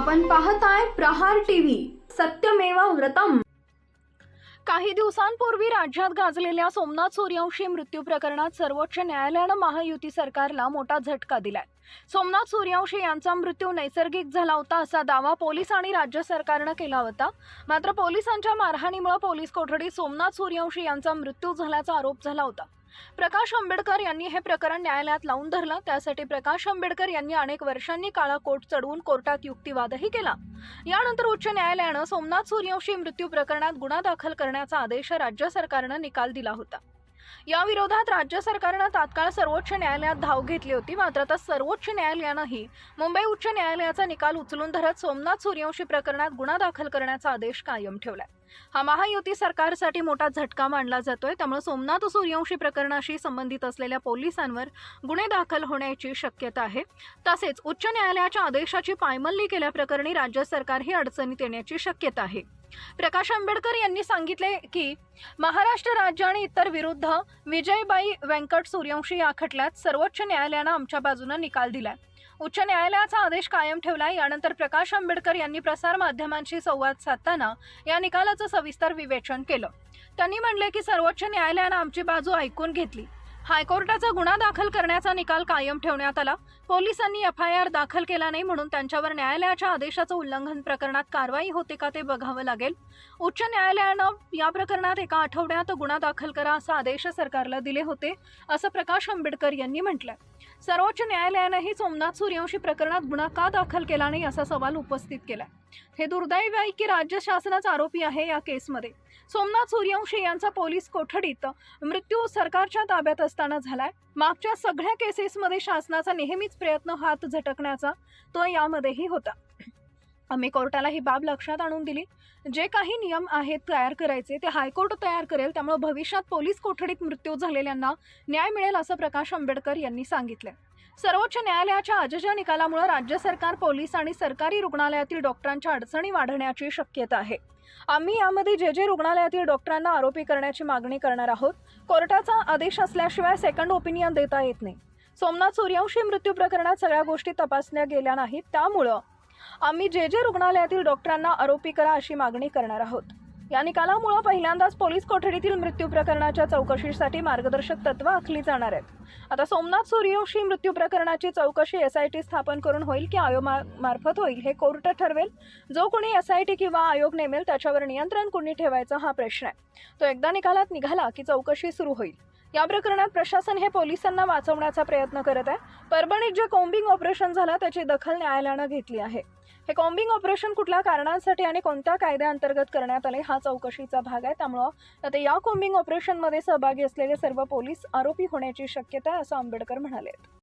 पाहताय प्रहार टीव्ही सत्यमेवा व्रतम. काही दिवसांपूर्वी राज्यात गाजलेल्या सोमनाथ सूर्यवंशी मृत्यू प्रकरणात सर्वोच्च न्यायालयानं महायुती सरकारला मोठा झटका दिलाय. सोमनाथ सूर्यवंशी यांचा मृत्यू नैसर्गिक झाला होता असा दावा पोलीस आणि राज्य सरकारनं केला होता. मात्र पोलिसांच्या मारहाणीमुळे पोलीस कोठडीत सोमनाथ सूर्यवंशी यांचा मृत्यू झाल्याचा आरोप झाला होता. प्रकाश आंबेडकर यांनी हे प्रकरण न्यायालयात लावून धरलं. त्यासाठी प्रकाश आंबेडकर यांनी अनेक वर्षांनी काळा कोट चढवून कोर्टात युक्तिवादही केला. यानंतर उच्च न्यायालयानं सोमनाथ सूर्यवंशी मृत्यू प्रकरणात गुन्हा दाखल करण्याचा आदेश राज्य सरकारनं निकाल दिला होता. या विरोधात राज्य सरकारनं तात्काळ सर्वोच्च न्यायालयात धाव घेतली होती. मात्र आता सर्वोच्च न्यायालयानंही मुंबई उच्च न्यायालयाचा निकाल उचलून धरत सोमनाथ सूर्यवंशी प्रकरणात गुन्हा दाखल करण्याचा आदेश कायम ठेवलाय. हा महायुती सरकारसाठी मोठा झटका मानला जातोय. त्यामुळे सोमनाथ सूर्यवंशी प्रकरणाशी संबंधित असलेल्या पोलिसांवर गुन्हे दाखल होण्याची शक्यता आहे. तसेच उच्च न्यायालयाच्या आदेशाची पायमल्ली केल्याप्रकरणी राज्य सरकार ही अडचणीत येण्याची शक्यता आहे. प्रकाश आंबेडकर यांनी सांगितले की महाराष्ट्र राज्य आणि इतर विरुद्ध विजयबाई व्यंकट सूर्यवंशी या खटल्यात सर्वोच्च न्यायालयानं आमच्या बाजूनं निकाल दिलाय. उच्च न्यायालयाचा आदेश कायम ठेवला यानंतर प्रकाश आंबेडकर यांनी प्रसारमाध्यमांशी संवाद साधताना या निकालाचं सविस्तर विवेचन केलं. त्यांनी म्हणले की सर्वोच्च न्यायालयानं आमची बाजू ऐकून घेतली. हायकोर्टाचा गुन्हा दाखल करण्याचा निकाल कायम ठेवण्यात आला. पोलिसांनी एफ आय आर दाखल केला नाही म्हणून त्यांच्यावर न्यायालयाच्या आदेशाचं उल्लंघन प्रकरणात कारवाई होते का ते बघावं लागेल. उच्च न्यायालयानं या प्रकरणात एका आठवड्यात गुन्हा दाखल करा असा आदेश सरकारला दिले होते असं प्रकाश आंबेडकर यांनी म्हटलंय. सर्वोच्च न्यायालयानंही सोमनाथ सूर्यवंशी प्रकरणात गुन्हा का दाखल केला नाही असा सवाल उपस्थित केलाय. हे दुर्दैव आहे की राज्य शासनाच आरोपी आहे या केसमध्ये. सोमनाथ सूर्यवंशी यांचा पोलीस कोठडीत मृत्यू सरकारच्या ताब्यात असताना झालाय. मागच्या सगळ्या केसेसमध्ये शासनाचा नेहमीच प्रयत्न हात झटकण्याचा तो यामध्येही होता. आम्ही कोर्टाला ही बाब लक्षात आणून दिली. जे काही नियम आहेत तयार करायचे ते हायकोर्ट तयार करेल त्यामुळे भविष्यात पोलीस कोठडीत मृत्यू झालेल्यांना न्याय मिळेल असं प्रकाश आंबेडकर यांनी सांगितलं सर्वोच्च न्यायालयाच्या आजच्या निकालामुळे राज्य सरकार पोलीस आणि सरकारी रुग्णालयातील डॉक्टरांच्या अडचणी वाढण्याची शक्यता आहे. आम्ही यामध्ये जे जे रुग्णालयातील डॉक्टरांना आरोपी करण्याची मागणी करणार आहोत कोर्टाचा आदेश असल्याशिवाय सेकंड ओपिनियन देता येत नाही. सोमनाथ सूर्यवंशी मृत्यू प्रकरणात सगळ्या गोष्टी तपासल्या गेल्या नाहीत त्यामुळं आम्ही जे जे रुग्णालयातील डॉक्टरांना आरोपी करा अशी मागणी करणार आहोत. या निकालामुळे पहिल्यांदाच पोलीस कोठडीतील मृत्यू प्रकरणाच्या चौकशीसाठी मार्गदर्शक तत्व आखली जाणार आहेत. आता सोमनाथ सूर्यवंशी मृत्यू प्रकरणाची चौकशी एस आय टी स्थापन करून होईल की आयोग मार्फत होईल हे कोर्ट ठरवेल. जो कोणी एस आय टी किंवा आयोग नेमेल त्याच्यावर नियंत्रण कोणी ठेवायचा हा प्रश्न आहे. तो एकदा निकालात निघाला की चौकशी सुरू होईल. या प्रकरणात प्रशासन हे पोलिसांना वाचवण्याचा प्रयत्न करत आहे. परभणीत जे कॉम्बिंग ऑपरेशन झालं त्याची दखल न्यायालयानं घेतली आहे. हे कॉम्बिंग ऑपरेशन कुठल्या कारणांसाठी आणि कोणत्या कायद्याअंतर्गत करण्यात आले हा चौकशीचा भाग आहे. त्यामुळं आता या कॉम्बिंग ऑपरेशनमध्ये सहभागी असलेले सर्व पोलीस आरोपी होण्याची शक्यता आहे असं आंबेडकर म्हणाले.